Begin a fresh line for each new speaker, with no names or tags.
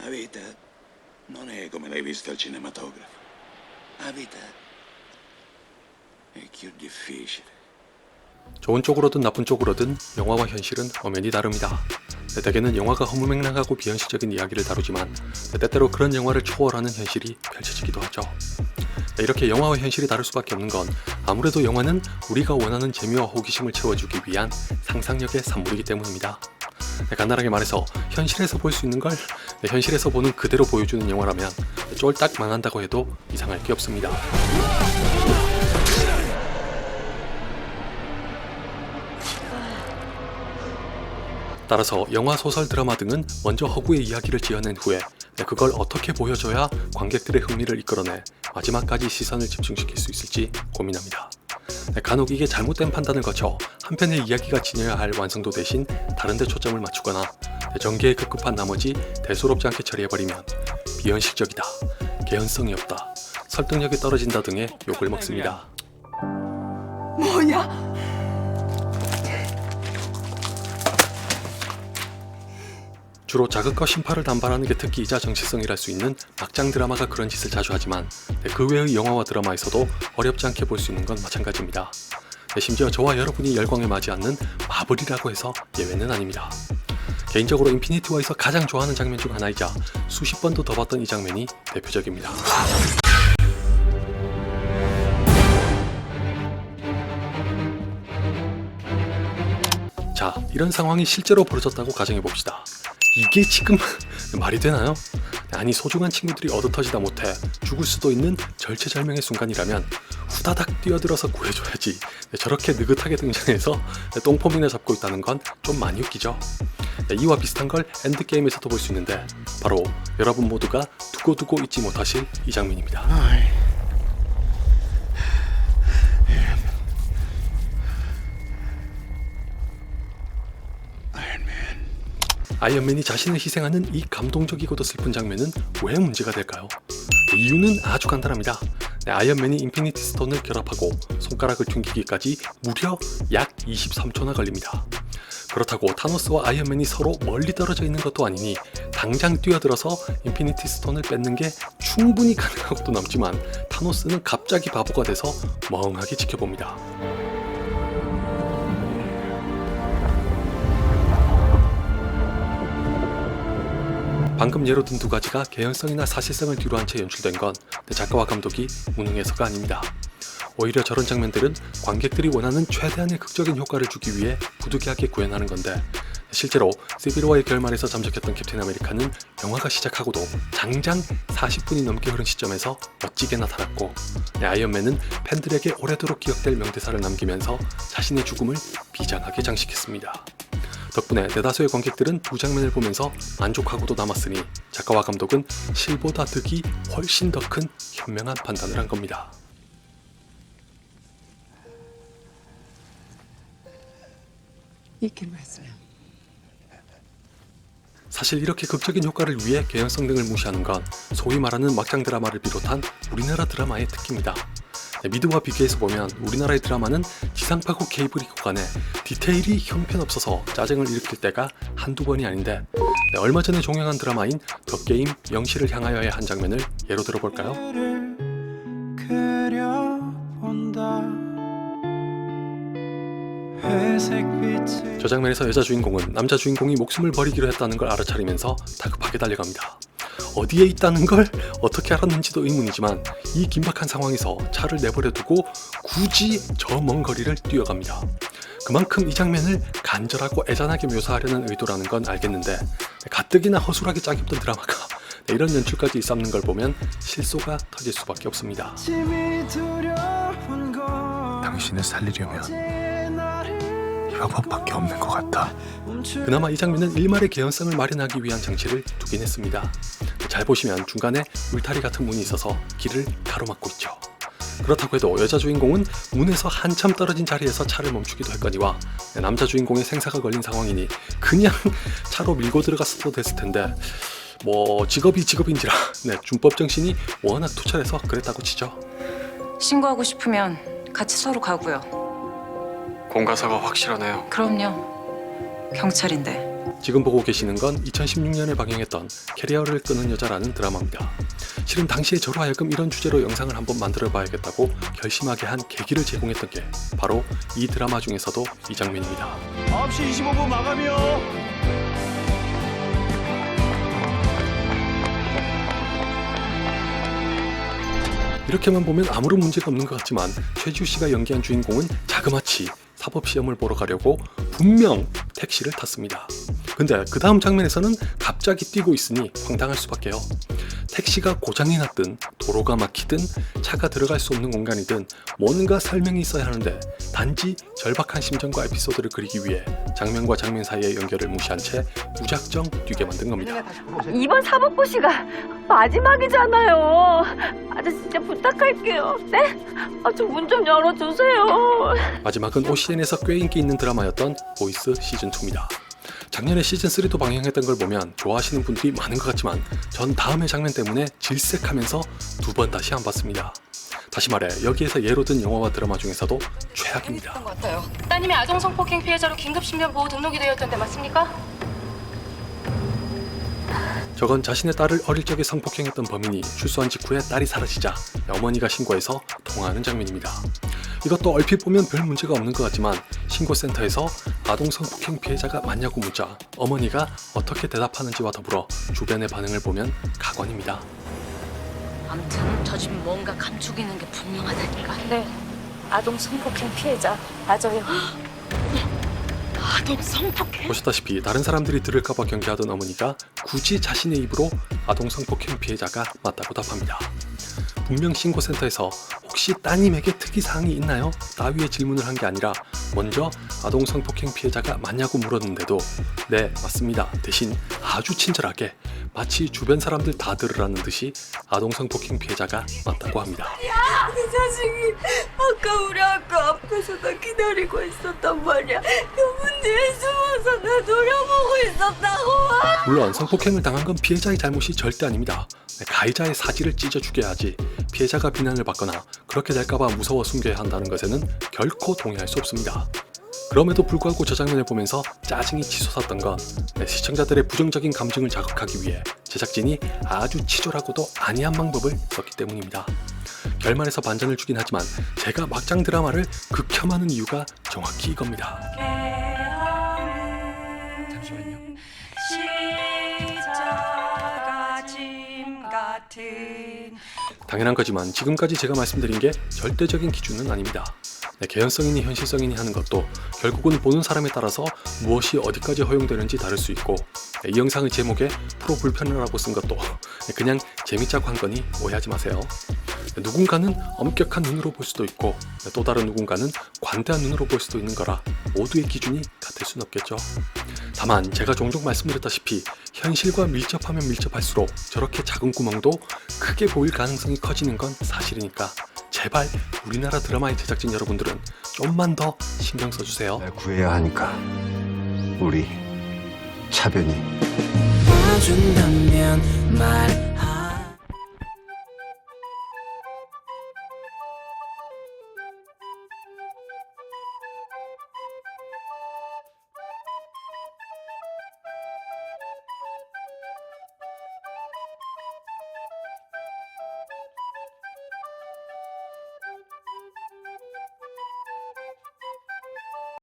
La vita non è come l'hai vista al cinematografo. La vita è più difficile.
좋은 쪽으로든 나쁜 쪽으로든 영화와 현실은 엄연히 다릅니다. 네, 대개는 영화가 허무맹랑하고 비현실적인 이야기를 다루지만 네, 때때로 그런 영화를 초월하는 현실이 펼쳐지기도 하죠. 네, 이렇게 영화와 현실이 다를 수밖에 없는 건 아무래도 영화는 우리가 원하는 재미와 호기심을 채워주기 위한 상상력의 산물이기 때문입니다. 네, 간단하게 말해서 현실에서 볼 수 있는 걸 네, 현실에서 보는 그대로 보여주는 영화라면 네, 쫄딱 망한다고 해도 이상할 게 없습니다. 따라서 영화, 소설, 드라마 등은 먼저 허구의 이야기를 지어낸 후에 네, 그걸 어떻게 보여줘야 관객들의 흥미를 이끌어내 마지막까지 시선을 집중시킬 수 있을지 고민합니다. 네, 간혹 이게 잘못된 판단을 거쳐 한편의 이야기가 지녀야 할 완성도 대신 다른 데 초점을 맞추거나 네, 전개에 급급한 나머지 대수롭지 않게 처리해버리면 비현실적이다, 개연성이 없다, 설득력이 떨어진다 등의 욕을 먹습니다.
뭐냐?
주로 자극과 심파를 남발하는 게 특기이자 정체성이랄 수 있는 막장 드라마가 그런 짓을 자주 하지만 네, 그 외의 영화와 드라마에서도 어렵지 않게 볼 수 있는 건 마찬가지입니다. 네, 심지어 저와 여러분이 열광에 맞지 않는 마블이라고 해서 예외는 아닙니다. 개인적으로 인피니티 워에서 가장 좋아하는 장면 중 하나이자 수십 번도 더 봤던 이 장면이 대표적입니다. 자, 이런 상황이 실제로 벌어졌다고 가정해 봅시다. 이게 지금 말이 되나요? 아니 소중한 친구들이 얻어터지다 못해 죽을 수도 있는 절체절명의 순간이라면 후다닥 뛰어들어서 구해줘야지 저렇게 느긋하게 등장해서 똥폼이나 잡고 있다는 건 좀 많이 웃기죠. 이와 비슷한 걸 엔드게임에서도 볼 수 있는데 바로 여러분 모두가 두고두고 잊지 못하실 이 장면입니다. 아이언맨이 자신을 희생하는 이 감동적이고도 슬픈 장면은 왜 문제가 될까요? 네, 이유는 아주 간단합니다. 네, 아이언맨이 인피니티 스톤을 결합하고 손가락을 튕기기까지 무려 약 23초나 걸립니다. 그렇다고 타노스와 아이언맨이 서로 멀리 떨어져 있는 것도 아니니 당장 뛰어들어서 인피니티 스톤을 뺏는 게 충분히 가능한 것도 남지만 타노스는 갑자기 바보가 돼서 멍하게 지켜봅니다. 방금 예로 든 두 가지가 개연성이나 사실성을 뒤로한 채 연출된 건 작가와 감독이 무능해서가 아닙니다. 오히려 저런 장면들은 관객들이 원하는 최대한의 극적인 효과를 주기 위해 부득이하게 구현하는 건데 실제로 시빌워의 결말에서 잠적했던 캡틴 아메리카는 영화가 시작하고도 장장 40분이 넘게 흐른 시점에서 멋지게 나타났고 네, 아이언맨은 팬들에게 오래도록 기억될 명대사를 남기면서 자신의 죽음을 비장하게 장식했습니다. 덕분에 대다수의 관객들은 두 장면을 보면서 만족하고도 남았으니 작가와 감독은 실보다 득이 훨씬 더 큰 현명한 판단을 한 겁니다.
이게 말씀.
사실 이렇게 극적인 효과를 위해 개연성 등을 무시하는 건 소위 말하는 막장 드라마를 비롯한 우리나라 드라마의 특기입니다. 네, 미드와 비교해서 보면 우리나라의 드라마는 지상파고 케이블이 구간에 디테일이 형편없어서 짜증을 일으킬 때가 한두 번이 아닌데 네, 얼마 전에 종영한 드라마인 더 게임 영시를 향하여의 한 장면을 예로 들어볼까요? 저 장면에서 여자 주인공은 남자 주인공이 목숨을 버리기로 했다는 걸 알아차리면서 다급하게 달려갑니다. 어디에 있다는 걸 어떻게 알았는지도 의문이지만 이 긴박한 상황에서 차를 내버려 두고 굳이 저 먼 거리를 뛰어갑니다. 그만큼 이 장면을 간절하고 애잔하게 묘사하려는 의도라는 건 알겠는데 가뜩이나 허술하게 짝입던 드라마가 이런 연출까지 일삼는 걸 보면 실소가 터질 수밖에 없습니다.
당신을 살리려면 이 방법밖에 없는 것 같다.
그나마 이 장면은 일말의 개연성을 마련하기 위한 장치를 두긴 했습니다. 잘 보시면 중간에 울타리 같은 문이 있어서 길을 가로막고 있죠. 그렇다고 해도 여자 주인공은 문에서 한참 떨어진 자리에서 차를 멈추기도 했거니와 남자 주인공의 생사가 걸린 상황이니 그냥 차로 밀고 들어갔어도 됐을 텐데 뭐 직업이 직업인지라 네, 준법 정신이 워낙 투철해서 그랬다고 치죠.
신고하고 싶으면 같이 서로 가고요.
공가사가 확실하네요.
그럼요. 경찰인데.
지금 보고 계시는 건 2016년에 방영했던 캐리어를 끄는 여자라는 드라마입니다. 실은 당시에 저로 하여금 이런 주제로 영상을 한번 만들어 봐야겠다고 결심하게 한 계기를 제공했던 게 바로 이 드라마 중에서도 이 장면입니다.
9시 25분 마감이요.
이렇게만 보면 아무런 문제가 없는 것 같지만 최지우 씨가 연기한 주인공은 자그마치 사법 시험을 보러 가려고 분명 택시를 탔습니다. 근데 그 다음 장면에서는 갑자기 뛰고 있으니 황당할 수밖에요. 택시가 고장이 났든 도로가 막히든 차가 들어갈 수 없는 공간이든 뭔가 설명이 있어야 하는데 단지 절박한 심정과 에피소드를 그리기 위해 장면과 장면 사이의 연결을 무시한 채 무작정 뛰게 만든 겁니다.
이번 사법고시가 마지막이잖아요. 아저씨 진짜 부탁할게요. 네? 아, 저 문 좀 열어주세요.
마지막은 OCN에서 꽤 인기 있는 드라마였던 보이스 시즌2입니다. 작년에 시즌3도 방영했던 걸 보면 좋아하시는 분들이 많은 것 같지만 전 다음의 장면 때문에 질색하면서 두 번 다시 안 봤습니다. 다시 말해 여기에서 예로 든 영화와 드라마 중에서도 최악입니다.
것 같아요.
따님이 아동 성폭행 피해자로 긴급 신변 보호 등록이 되어 있던데 맞습니까?
저건 자신의 딸을 어릴 적에 성폭행했던 범인이 출소한 직후에 딸이 사라지자 어머니가 신고해서 통화하는 장면입니다. 이것도 얼핏 보면 별 문제가 없는 것 같지만 신고센터에서 아동 성폭행 피해자가 맞냐고 묻자 어머니가 어떻게 대답하는지와 더불어 주변의 반응을 보면 가관입니다.
아무튼 저 집 뭔가 감추기는 게 분명하다니까.
네. 아동 성폭행 피해자 맞아요.
아동 성폭행?
보셨다시피 다른 사람들이 들을까봐 경계하던 어머니가 굳이 자신의 입으로 아동 성폭행 피해자가 맞다고 답합니다. 분명 신고센터에서 혹시 따님에게 특이 사항이 있나요? 따위의 질문을 한 게 아니라 먼저 아동 성폭행 피해자가 맞냐고 물었는데도 네 맞습니다 대신 아주 친절하게 마치 주변 사람들 다 들으라는 듯이 아동 성폭행 피해자가 맞다고 합니다.
그 자식이 아까 우리 아까 앞에서 나 기다리고 있었단 말이야. 문 뒤에 숨어서 나 노려보고 있었다고.
물론 성폭행을 당한 건 피해자의 잘못이 절대 아닙니다. 네, 가해자의 사지를 찢어 죽여야 하지 피해자가 비난을 받거나 그렇게 될까봐 무서워 숨겨야 한다는 것에는 결코 동의할 수 없습니다. 그럼에도 불구하고 저 장면을 보면서 짜증이 치솟았던 건 네, 시청자들의 부정적인 감정을 자극하기 위해 제작진이 아주 치졸하고도 안이한 방법을 썼기 때문입니다. 결말에서 반전을 주긴 하지만 제가 막장 드라마를 극혐하는 이유가 정확히 이겁니다. 당연한 거지만 지금까지 제가 말씀드린 게 절대적인 기준은 아닙니다. 네, 개연성이니 현실성이니 하는 것도 결국은 보는 사람에 따라서 무엇이 어디까지 허용되는지 다를 수 있고 네, 이 영상의 제목에 프로 불편이라고 쓴 것도 네, 그냥 재밌자고 한 거니 오해하지 마세요. 네, 누군가는 엄격한 눈으로 볼 수도 있고 네, 또 다른 누군가는 관대한 눈으로 볼 수도 있는 거라 모두의 기준이 같을 순 없겠죠. 다만 제가 종종 말씀드렸다시피 현실과 밀접하면 밀접할수록 저렇게 작은 구멍도 크게 보일 가능성이 커지는 건 사실이니까 제발 우리나라 드라마의 제작진 여러분들은 좀만 더 신경 써주세요.
날 구해야 하니까 우리 차변이
봐준다면 말하